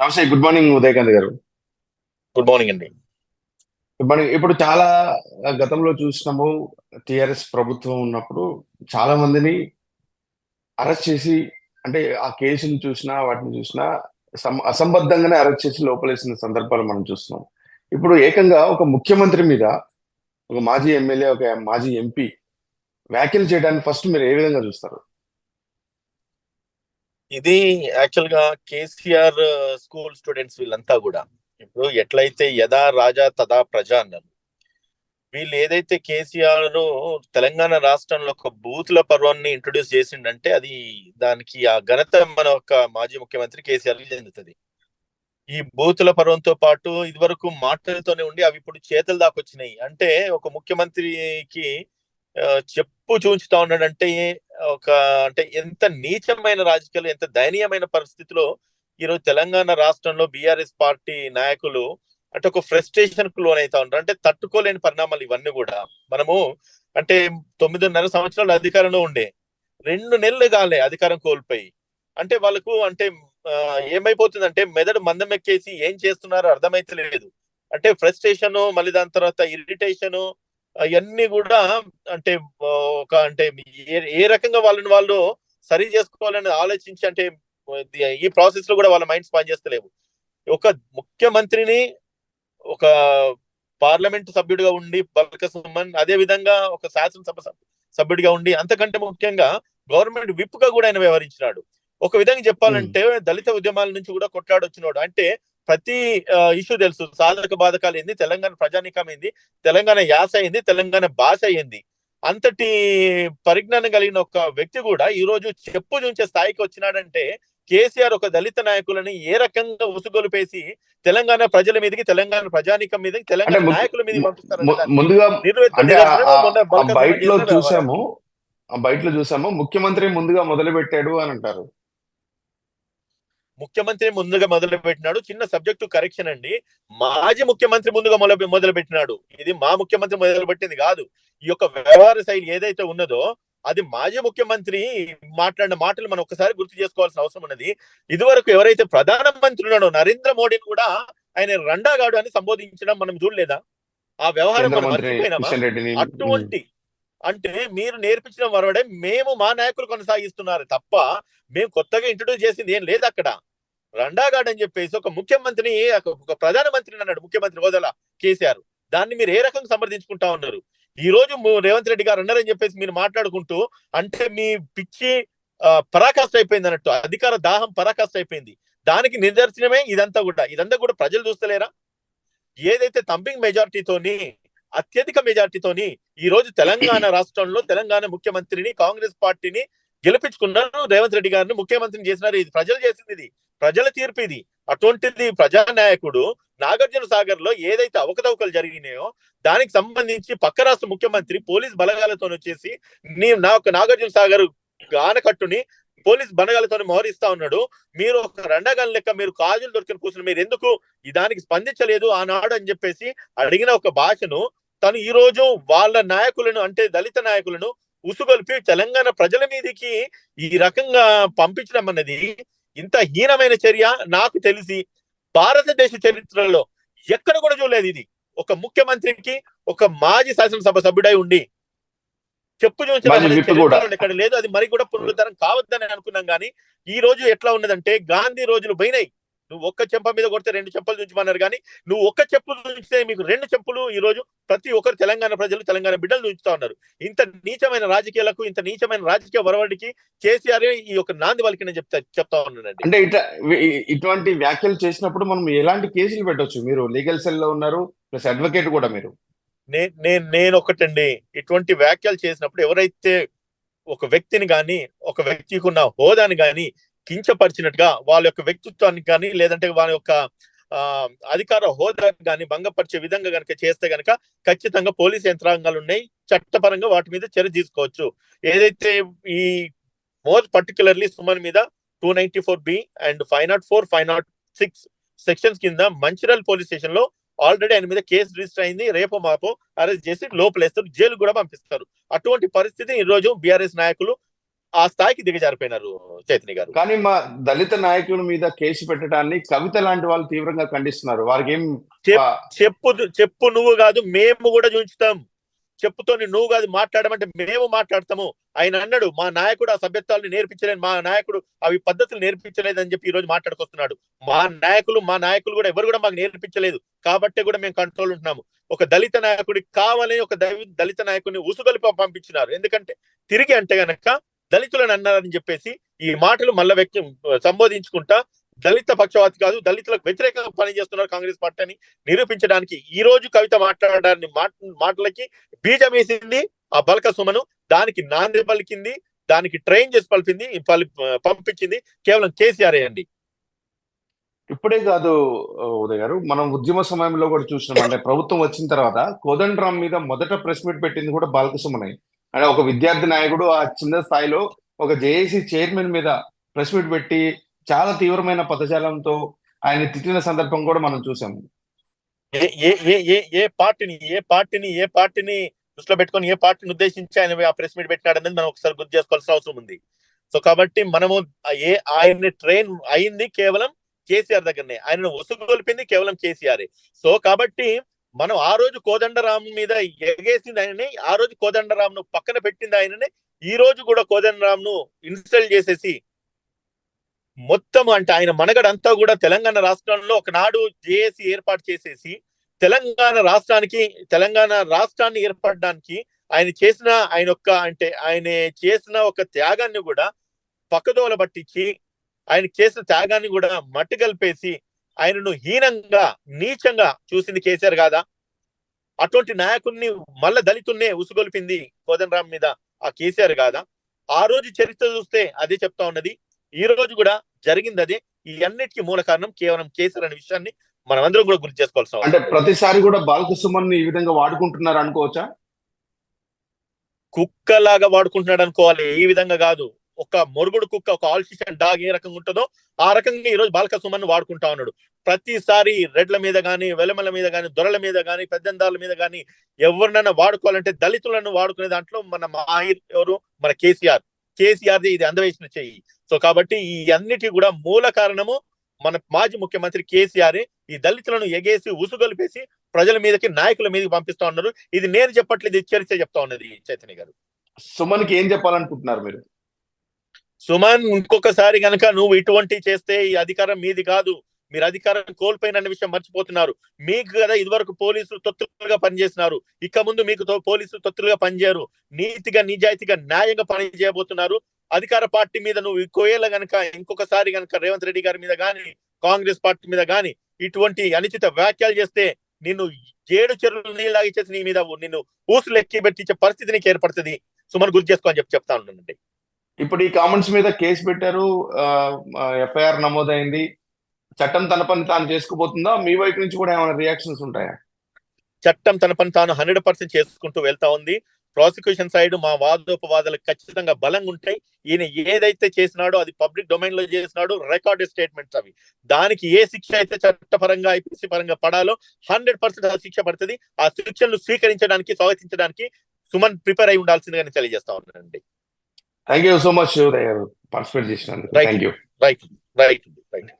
నమస్తే good morning Udayakanth గారు. Good morning అండి. Good morning. ఇప్పుడు చాలా గతంలో చూసినాము టిఆర్ఎస్ ప్రభుత్వం ఉన్నప్పుడు చాలా మందిని అరెస్ట్ చేసి అంటే ఆ కేసును చూసినా వాటిని చూసినా అసంబద్ధంగానే అరెస్ట్ చేసి లోపలేసిన సందర్భాలు మనం చూస్తున్నాం. ఇప్పుడు ఏకంగా ఒక ముఖ్యమంత్రి మీద ఒక మాజీ ఎమ్మెల్యే ఒక మాజీ ఎంపీ వ్యాఖ్యలు చేయడానికి ఫస్ట్ మీరు ఏ విధంగా చూస్తారు? ఇది యాక్చువల్గా కేసీఆర్ స్కూల్ స్టూడెంట్స్ వీళ్ళంతా కూడా. ఇప్పుడు ఎట్లయితే యదా రాజా తదా ప్రజ అన్నారు. వీళ్ళు ఏదైతే కేసీఆర్ తెలంగాణ రాష్ట్రంలో ఒక బూతుల పర్వాన్ని ఇంట్రొడ్యూస్ చేసిండంటే అది దానికి ఆ ఘనత మన ఒక మాజీ ముఖ్యమంత్రి కేసీఆర్కి చెందుతుంది. ఈ బూతుల పర్వంతో పాటు ఇదివరకు మాటలతోనే ఉండి అవి ఇప్పుడు చేతుల దాకొచ్చినాయి. అంటే ఒక ముఖ్యమంత్రికి చెప్పు చూంచుతా ఉన్నాడంటే ఒక అంటే ఎంత నీచమైన రాజకీయాలు ఎంత దయనీయమైన పరిస్థితిలో ఈరోజు తెలంగాణ రాష్ట్రంలో బీఆర్ఎస్ పార్టీ నాయకులు అంటే ఒక ఫ్రస్ట్రేషన్కు లోనైతా ఉంటారు అంటే తట్టుకోలేని పరిణామాలు ఇవన్నీ కూడా. మనము అంటే తొమ్మిదిన్నర సంవత్సరాలు అధికారంలో ఉండే రెండు నెలలు కాలే అధికారం కోల్పోయి. అంటే వాళ్ళకు అంటే ఏమైపోతుందంటే మెదడు మందం ఎక్కేసి ఏం చేస్తున్నారో అర్థమైతే లేదు అంటే ఫ్రస్ట్రేషన్ మళ్ళీ దాని తర్వాత ఇరిటేషన్ అవన్నీ కూడా అంటే ఒక అంటే ఏ రకంగా వాళ్ళని వాళ్ళు సరి చేసుకోవాలని ఆలోచించి అంటే ఈ ప్రాసెస్లో కూడా వాళ్ళ మైండ్స్ పనిచేస్తలేవు. ఒక ముఖ్యమంత్రిని ఒక పార్లమెంట్ సభ్యుడిగా ఉండి బల్క సుమన్ అదే విధంగా ఒక శాసనసభ సభ్యుడిగా ఉండి అంతకంటే ముఖ్యంగా గవర్నమెంట్ విప్గా కూడా ఆయన వ్యవహరించినాడు. ఒక విధంగా చెప్పాలంటే దళిత ఉద్యమాల నుంచి కూడా కొట్లాడొచ్చినాడు. అంటే ప్రతి ఇష్యూ తెలుసు. సాధక బాధకాలు ఏంది తెలంగాణ ప్రజానీకం ఏంది తెలంగాణ యాస అయింది తెలంగాణ భాష అయింది అంతటి పరిజ్ఞానం కలిగిన ఒక వ్యక్తి కూడా ఈ రోజు చెప్పు చూంచే స్థాయికి వచ్చినాడంటే కేసీఆర్ ఒక దళిత నాయకులని ఏ రకంగా ఉసుగొలిపేసి తెలంగాణ ప్రజల మీదకి తెలంగాణ ప్రజానీకం మీదకి తెలంగాణ నాయకుల మీదకి ము- పంపిస్తారనే దాన్ని ముందుగా నిలువెత్తు అంటే ఆ- నిదర్శనం ఆ- మొన్న ఆ బల్క సుమన్ బయటలో. చూసాము బయటలో చూసాము ముఖ్యమంత్రి ముందుగా మొదలు పెట్టాడు అని అంటారు. ముఖ్యమంత్రి ముందుగా మొదలు పెట్టినాడు చిన్న సబ్జెక్టు కరెక్షన్ అండి. మాజీ ముఖ్యమంత్రి ముందుగా మొదలు మొదలు పెట్టినాడు ఇది మా ముఖ్యమంత్రి మొదలు పెట్టింది కాదు. ఈ యొక్క వ్యవహార శైలి ఏదైతే ఉన్నదో అది మాజీ ముఖ్యమంత్రి మాట్లాడిన మాటలు మనం ఒకసారి గుర్తు చేసుకోవాల్సిన అవసరం ఉన్నది. ఇదివరకు ఎవరైతే ప్రధానమంత్రి ఉన్నాడో నరేంద్ర మోడీని కూడా ఆయన రండాగాడు అని సంబోధించడం మనం చూడలేదా? ఆ వ్యవహారం అటువంటి అంటే మీరు నేర్పించిన వరవడే మేము మా నాయకులు కొనసాగిస్తున్నారు తప్ప మేము కొత్తగా ఇంట్రొడ్యూస్ చేసింది ఏం లేదు అక్కడ. రండాగాడ్ అని చెప్పేసి ఒక ముఖ్యమంత్రిని ఒక ప్రధానమంత్రిని అన్నాడు. ముఖ్యమంత్రి హోదాల కేసీఆర్. దాన్ని మీరు ఏ రకంగా సమర్థించుకుంటా ఉన్నారు? ఈ రోజు రేవంత్ రెడ్డి గారు అన్నారని చెప్పేసి మీరు మాట్లాడుకుంటూ అంటే మీ పిచ్చి పరాకాష్ట అయిపోయింది అన్నట్టు అధికార దాహం పరాకాష్ట అయిపోయింది. దానికి నిదర్శనమే ఇదంతా కూడా. ఇదంతా కూడా ప్రజలు చూస్తలేరా? ఏదైతే తంపింగ్ మెజార్టీతోని అత్యధిక మెజార్టీతోని ఈ రోజు తెలంగాణ రాష్ట్రంలో తెలంగాణ ముఖ్యమంత్రిని కాంగ్రెస్ పార్టీని గెలిపించుకున్నారు రేవంత్ రెడ్డి గారిని ముఖ్యమంత్రిని చేసినారు. ఇది ప్రజలు చేసింది ఇది. ప్రజల తీర్పు ఇది. అటువంటిది ప్రజానాయకుడు నాగార్జున సాగర్లో ఏదైతే అవకతవకలు జరిగినాయో దానికి సంబంధించి పక్క రాష్ట్ర ముఖ్యమంత్రి పోలీస్ బలగాలతో వచ్చేసి నీ నాకు నాగార్జున సాగర్ ఆనకట్టుని పోలీస్ బలగాలతో మోహరిస్తా ఉన్నాడు. మీరు ఒక రెండగల లెక్క మీరు కాజులు దొరికిన కూర్చుని మీరు ఎందుకు దానికి స్పందించలేదు ఆనాడు అని చెప్పేసి అడిగిన ఒక భాషను తను ఈ రోజు వాళ్ళ నాయకులను అంటే దళిత నాయకులను ఉసుగొల్పి తెలంగాణ ప్రజల మీదకి ఈ రకంగా పంపించడం అన్నది ఇంత హీనమైన చర్య నాకు తెలిసి భారతదేశ చరిత్రలో ఎక్కడ కూడా చూడలేదు ఇది. ఒక ముఖ్యమంత్రికి ఒక మాజీ శాసనసభ సభ్యుడై ఉండి చెప్పు చూసిన మాజీ విప్ కూడా. చరిత్రలో ఎక్కడ లేదు. అది మరి కూడా పునరుద్ధరణ కావద్దని అనుకున్నాం కానీ ఈ రోజు ఎట్లా ఉన్నదంటే గాంధీ రోజులు పోయినాయి. నువ్వు ఒక్క చెంప మీద కొడితే రెండు చెంపలు దుంచమన్నారు కానీ నువ్వు ఒక్క చెప్పులు దుంచితే మీకు రెండు చెప్పులు ఈ రోజు ప్రతి ఒక్కరు తెలంగాణ ప్రజలు తెలంగాణ బిడ్డలు దుంచుతా ఉన్నారు. ఇంత నీచమైన రాజకీయాలకు ఇంత నీచమైన రాజకీయ వరవడికి కేసీఆర్ ఈ యొక్క నాంది వలికిన చెప్తా చెప్తా ఉన్నానండి అంటే ఇట్లా ఇ- ఇటువంటి వ్యాఖ్యలు చేసినప్పుడు మనం ఎలాంటి కేసులు పెట్టొచ్చు? మీరు లీగల్ సెల్లో ఉన్నారు ప్లస్ అడ్వకేట్ కూడా మీరు. నేను నేను ఒకటండి ఇటువంటి వ్యాఖ్యలు చేసినప్పుడు ఎవరైతే ఒక వ్యక్తిని గాని ఒక వ్యక్తికి ఉన్న హోదాని గాని కించపరిచినట్టుగా వాళ్ళ యొక్క వ్యక్తిత్వాన్ని కానీ లేదంటే వాళ్ళ యొక్క అధికార హోదా కానీ భంగపరిచే విధంగా గనక చేస్తే కనుక ఖచ్చితంగా పోలీస్ యంత్రాంగాలు ఉన్నాయి. చట్టపరంగా వాటి మీద చర్య తీసుకోవచ్చు. ఏదైతే ఈ మోర్ పర్టికులర్లీ సుమన్ మీద two ninety four B and five nought four five nought six sections కింద మంచిర్యాల పోలీస్ స్టేషన్లో ఆల్రెడీ ఆయన మీద కేసు రిజిస్టర్ అయింది. రేపు మాపో అరెస్ట్ చేసి లోపలేస్తారు. జైలు కూడా పంపిస్తారు. అటువంటి పరిస్థితి ఈ రోజు బీఆర్ఎస్ నాయకులు ఆ స్థాయికి దిగజారిపోయినారు చైతన్య గారు. కానీ మా దళిత నాయకుల మీద కేసు పెట్టడాన్ని కవిత లాంటి వాళ్ళు తీవ్రంగా ఖండిస్తున్నారు. వారికి ఏం చెప్పు చెప్పు నువ్వు కాదు మేము కూడా చూస్తాం చెప్పుతోని నువ్వు కాదు మాట్లాడమంటే మేము మాట్లాడతాము. ఆయన అన్నాడు మా నాయకుడు ఆ సభ్యత్వాలను నేర్పించలేదు మా నాయకుడు అవి పద్ధతులు నేర్పించలేదు అని చెప్పి ఈ రోజు మాట్లాడుకొస్తున్నాడు. మా నాయకులు మా నాయకులు కూడా ఎవరు కూడా మాకు నేర్పించలేదు. కాబట్టే కూడా మేము కంట్రోల్ ఉంటున్నాము. ఒక దళిత నాయకుడికి కావాలని ఒక దళి- దళిత నాయకుడిని ఉసుగొలిపి పంపించినారు. ఎందుకంటే తిరిగి అంటే గనక దళితులను అన్నారని చెప్పేసి ఈ మాటలు మళ్ళా వ్యక్తి సంబోధించుకుంటా దళిత పక్షవాతి కాదు దళితులకు వ్యతిరేకంగా పనిచేస్తున్నారు కాంగ్రెస్ పార్టీ అని నిరూపించడానికి ఈ రోజు కవిత మాట్లాడడానికి మాటలకి బీజం వేసింది ఆ బలక సుమను. దానికి నాంది పలికింది దానికి ట్రైన్ చేసి పలిపింది పంపించింది కేవలం కేసీఆర్ అండి. ఇప్పుడే కాదు ఉదయ్ గారు మనం ఉద్యమ సమయంలో కూడా చూసినాం. అంటే ప్రభుత్వం వచ్చిన తర్వాత కోదండరామ్ మీద మొదట ప్రెస్ మీట్ పెట్టింది కూడా బాలకసుమనే అంటే ఒక విద్యార్థి నాయకుడు ఆ చిన్న స్థాయిలో ఒక జేఏసీ చైర్మన్ మీద ప్రెస్ మీట్ పెట్టి చాలా తీవ్రమైన పదజాలంతో ఆయన తిట్టిన సందర్భం కూడా మనం చూసాము ఏ ఏ ఏ ఏ పార్టీని ఏ పార్టీని ఏ పార్టీని దృష్టిలో పెట్టుకొని ఏ పార్టీని ఉద్దేశించి ఆయన ఆ ప్రెస్ మీట్ పెట్టినాడు అనేది మనం ఒకసారి గుర్తు చేసుకోవాల్సిన అవసరం ఉంది. సో కాబట్టి మనము ఏ ఆయన్ని ట్రైన్ అయింది కేవలం కేసీఆర్ దగ్గరనే. ఆయనను ఉసుగొల్పింది కేవలం కేసీఆర్. సో కాబట్టి మనం ఆ రోజు కోదండరామ్ మీద ఎగేసింది ఆయననే ఆ రోజు కోదండరామ్ను పక్కన పెట్టింది ఆయననే ఈ రోజు కూడా కోదండరామ్ను ఇన్స్టాల్ చేసేసి మొత్తం అంటే ఆయన మనగడంతా కూడా తెలంగాణ రాష్ట్రంలో ఒకనాడు జేఏసీ ఏర్పాటు చేసేసి తెలంగాణ రాష్ట్రానికి తెలంగాణ రాష్ట్రాన్ని ఏర్పడడానికి ఆయన చేసిన ఆయన యొక్క అంటే ఆయన చేసిన ఒక త్యాగాన్ని కూడా పక్కదోల పట్టించి ఆయన చేసిన త్యాగాన్ని కూడా మట్టి కలిపేసి ఆయనను హీనంగా నీచంగా చూసింది కేసీఆర్ కాదా? అటువంటి నాయకుడిని మళ్ళా దళితున్నే ఉసుగొల్పింది కోదండరామ్ మీద ఆ కేసీఆర్ కాదా? ఆ రోజు చరిత్ర చూస్తే అదే చెప్తా ఉన్నది. ఈ రోజు కూడా జరిగింది అదే. ఈ అన్నిటికీ మూల కారణం కేవలం కేసీఆర్ అనే విషయాన్ని మనం అందరం కూడా గుర్తు చేసుకోవాల్సిన అంటే. ప్రతిసారి కూడా బాలకృష్ణమన్ ఈ విధంగా వాడుకుంటున్నారు అనుకోవచ్చా? కుక్కలాగా వాడుకుంటున్నాడు అనుకోవాలి. ఈ విధంగా కాదు. ఒక మొరుగుడు కుక్క ఒక ఆల్సిషన్ డాగ్ ఏ రకంగా ఉంటుందో ఆ రకంగా ఈ రోజు బాలక సుమన్ వాడుకుంటా ఉన్నాడు. ప్రతిసారి రెడ్ల మీద గాని వెలమల మీద గాని దొరల మీద కానీ పెద్దందాల మీద గాని ఎవరినైనా వాడుకోవాలంటే దళితులను వాడుకునే దాంట్లో మన మాహిర్ ఎవరు? మన కేసీఆర్. కేసీఆర్ ఇది అందవేసిన చెయ్యి సో కాబట్టి ఈ అన్నిటి కూడా మూల కారణము మన మాజీ ముఖ్యమంత్రి కేసీఆర్. ఈ దళితులను ఎగేసి ఉసుగొలిపేసి ప్రజల మీదకి నాయకుల మీదకి పంపిస్తా ఉన్నారు. ఇది నేను చెప్పట్లేదు ఇది చరిత్ర చెప్తా ఉన్నది చైతన్య గారు. సుమన్కి ఏం చెప్పాలనుకుంటున్నారు మీరు? సుమన్ ఇంకొకసారి గనక నువ్వు ఇటువంటి చేస్తే ఈ అధికారం మీది కాదు. మీరు అధికారం కోల్పోయిన విషయం మర్చిపోతున్నారు. మీకు కదా ఇదివరకు పోలీసులు తొత్తులుగా పనిచేసినారు. ఇక ముందు మీకు తో- పోలీసులు తొత్తులుగా పనిచేయరు. నీతిగా నిజాయితీగా న్యాయంగా పని చేయబోతున్నారు అధికార పార్టీ మీద నువ్వు ఎక్కువేళ గనక ఇంకొకసారి గనక రేవంత్ రెడ్డి గారి మీద గాని కాంగ్రెస్ పార్టీ మీద గాని ఇటువంటి అనుచిత వ్యాఖ్యలు చేస్తే నిన్ను ఏడు చెరువులు నీళ్ళలాగి చేసి నీ మీద నిన్ను ఊసులు ఎక్కి పెట్టించే పరిస్థితి నీకు ఏర్పడుతుంది సుమన్ గుర్తు చేసుకో అని చెప్పి చెప్తా ఉండండి ఇప్పుడు ఈ కామెంట్స్ మీద కేసు పెట్టారు ఎఫ్ఐఆర్ నమోదైంది. చట్టం తన పని తాను చేసుకుపోతుందా? మీ వైపు నుంచి కూడా ఏమైనా రియాక్షన్స్ ఉంటాయా? చట్టం తన పని తాను హండ్రెడ్ పర్సెంట్ చేసుకుంటూ వెళ్తా ఉంది. ప్రాసిక్యూషన్ సైడ్ మా వాదోపవాదాలు ఖచ్చితంగా బలంగా ఉంటాయి. ఈయన ఏదైతే చేసినాడో అది పబ్లిక్ డొమైన్లో చేసినాడో రికార్డ్ స్టేట్మెంట్స్ అవి. దానికి ఏ శిక్ష అయితే చట్టపరంగా ఐపీసీ పరంగా పడాలో హండ్రెడ్ పర్సెంట్ ఆ శిక్ష పడుతుంది. ఆ శిక్షను స్వీకరించడానికి స్వాగతించడానికి సుమన్ ప్రిపేర్ అయి ఉండాల్సిందిగా తెలియజేస్తా ఉన్నానండి. Thank you so much participate చేసినందుకు Right. Thank you right right right